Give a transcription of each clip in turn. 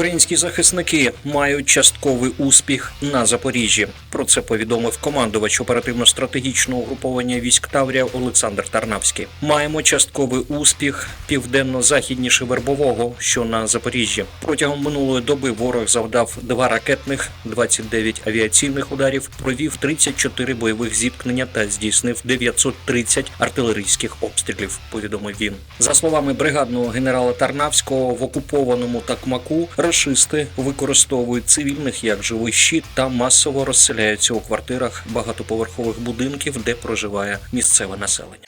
Українські захисники мають частковий успіх на Запоріжжі. Про це повідомив командувач оперативно-стратегічного угруповання військ Таврія Олександр Тарнавський. Маємо частковий успіх південно-західніше Вербового, що на Запоріжжі. Протягом минулої доби ворог завдав два ракетних, 29 авіаційних ударів, провів 34 бойових зіткнення та здійснив 930 артилерійських обстрілів. Повідомив він. За словами бригадного генерала Тарнавського, в окупованому Такмаку рашисти використовують цивільних як живий щит та масово розселяються у квартирах багатоповерхових будинків, де проживає місцеве населення.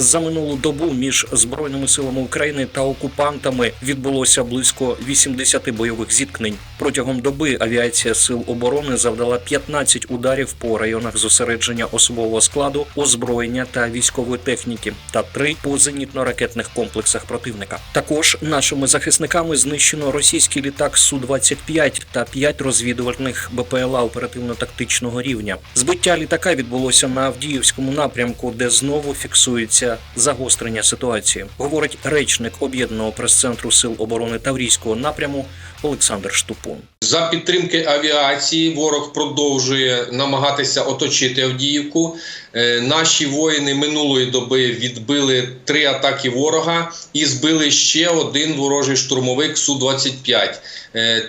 За минулу добу між збройними силами України та окупантами відбулося близько 80 бойових зіткнень. Протягом доби авіація сил оборони завдала 15 ударів по районах зосередження особового складу, озброєння та військової техніки, та три по зенітно-ракетних комплексах противника. Також нашими захисниками знищено російський літак су 25 та 5 розвідувальних БПЛА оперативно-тактичного рівня. Збиття літака відбулося на Авдіївському напрямку, де знову фіксується загострення ситуації. Говорить речник об'єднаного прес-центру сил оборони Таврійського напряму Олександр Штупун. За підтримки авіації ворог продовжує намагатися оточити Авдіївку. Е, Наші воїни минулої доби відбили три атаки ворога і збили ще один ворожий штурмовик су 25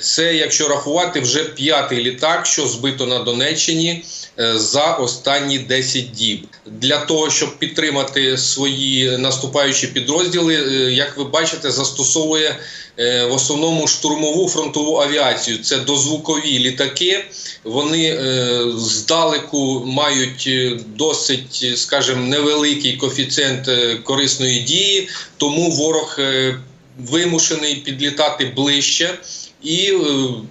Це, якщо рахувати, вже п'ятий літак, що збито на Донеччині е, за останні 10 діб. Для того щоб підтримати свої наступаючі підрозділи, е, як ви бачите, застосовує е, в основному штурмову фронтову авіацію. Це дозвукові літаки. Вони е, здалеку мають е, досить, скажімо, невеликий коефіцієнт е, корисної дії, тому ворог е, вимушений підлітати ближче. І е,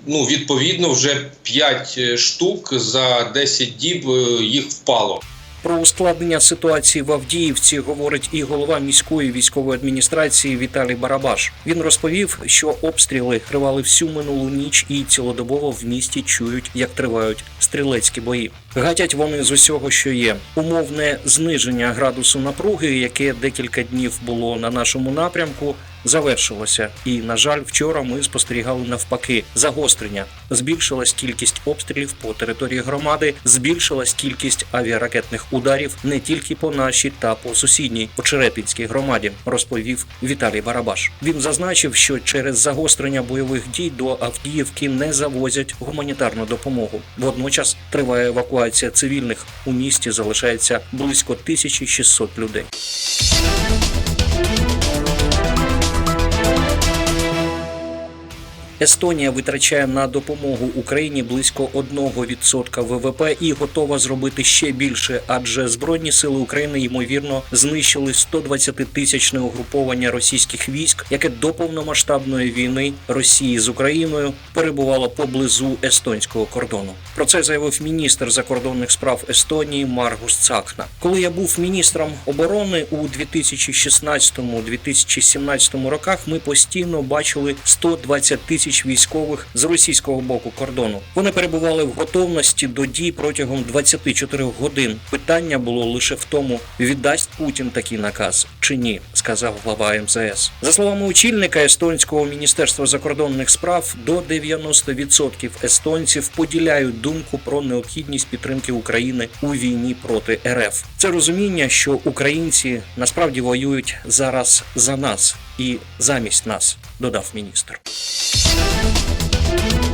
ну, відповідно вже 5 штук за 10 діб е, їх впало. Про ускладнення ситуації в Авдіївці говорить і голова міської військової адміністрації Віталій Барабаш. Він розповів, що обстріли тривали всю минулу ніч і цілодобово в місті чують, як тривають стрілецькі бої. Гатять вони з усього, що є. Умовне зниження градусу напруги, яке декілька днів було на нашому напрямку, завершилося. І, на жаль, вчора ми спостерігали навпаки загострення. Збільшилась кількість обстрілів по території громади, збільшилась кількість авіаракетних ударів не тільки по нашій та по сусідній Очерепінській громаді, розповів Віталій Барабаш. Він зазначив, що через загострення бойових дій до Авдіївки не завозять гуманітарну допомогу. Водночас триває евакуація цивільних. У місті залишається близько 1600 людей. Естонія витрачає на допомогу Україні близько 1% ВВП і готова зробити ще більше, адже збройні сили України ймовірно знищили 120-тисячне угруповання російських військ, яке до повномасштабної війни Росії з Україною перебувало поблизу естонського кордону. Про це заявив міністр закордонних справ Естонії Маргус Цакна. Коли я був міністром оборони у 2016-2017 роках, ми постійно бачили 120 тисяч військових з російського боку кордону. Вони перебували в готовності до дій протягом 24 годин. Питання було лише в тому, віддасть Путін такий наказ чи ні, сказав глава МЗС. За словами очільника естонського міністерства закордонних справ, до 90% естонців поділяють думку про необхідність підтримки України у війні проти РФ. Це розуміння, що українці насправді воюють зараз за нас і замість нас, додав міністр. Thank you.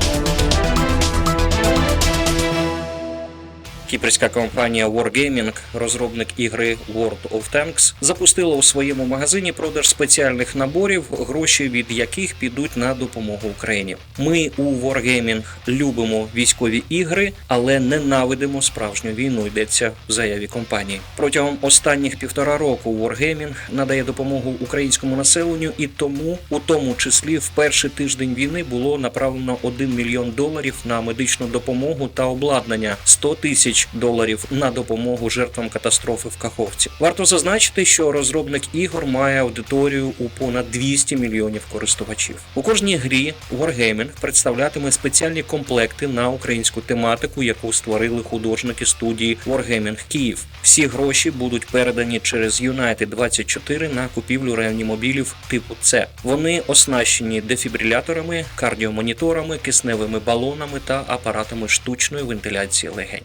Кіпрська компанія Wargaming, розробник ігри World of Tanks, запустила у своєму магазині продаж спеціальних наборів, гроші від яких підуть на допомогу Україні. Ми у Wargaming любимо військові ігри, але ненавидимо справжню війну. Йдеться в заяві компанії. Протягом останніх півтора року Wargaming надає допомогу українському населенню, і тому, у тому числі, в перший тиждень війни було направлено 1 мільйон доларів на медичну допомогу та обладнання, 100 тисяч доларів на допомогу жертвам катастрофи в Каховці. Варто зазначити, що розробник ігор має аудиторію у понад 200 мільйонів користувачів. У кожній грі Wargaming представлятиме спеціальні комплекти на українську тематику, яку створили художники студії Wargaming Київ. Всі гроші будуть передані через United 24 на купівлю реанімобілів типу С. Вони оснащені дефібриляторами, кардіомоніторами, кисневими балонами та апаратами штучної вентиляції легень.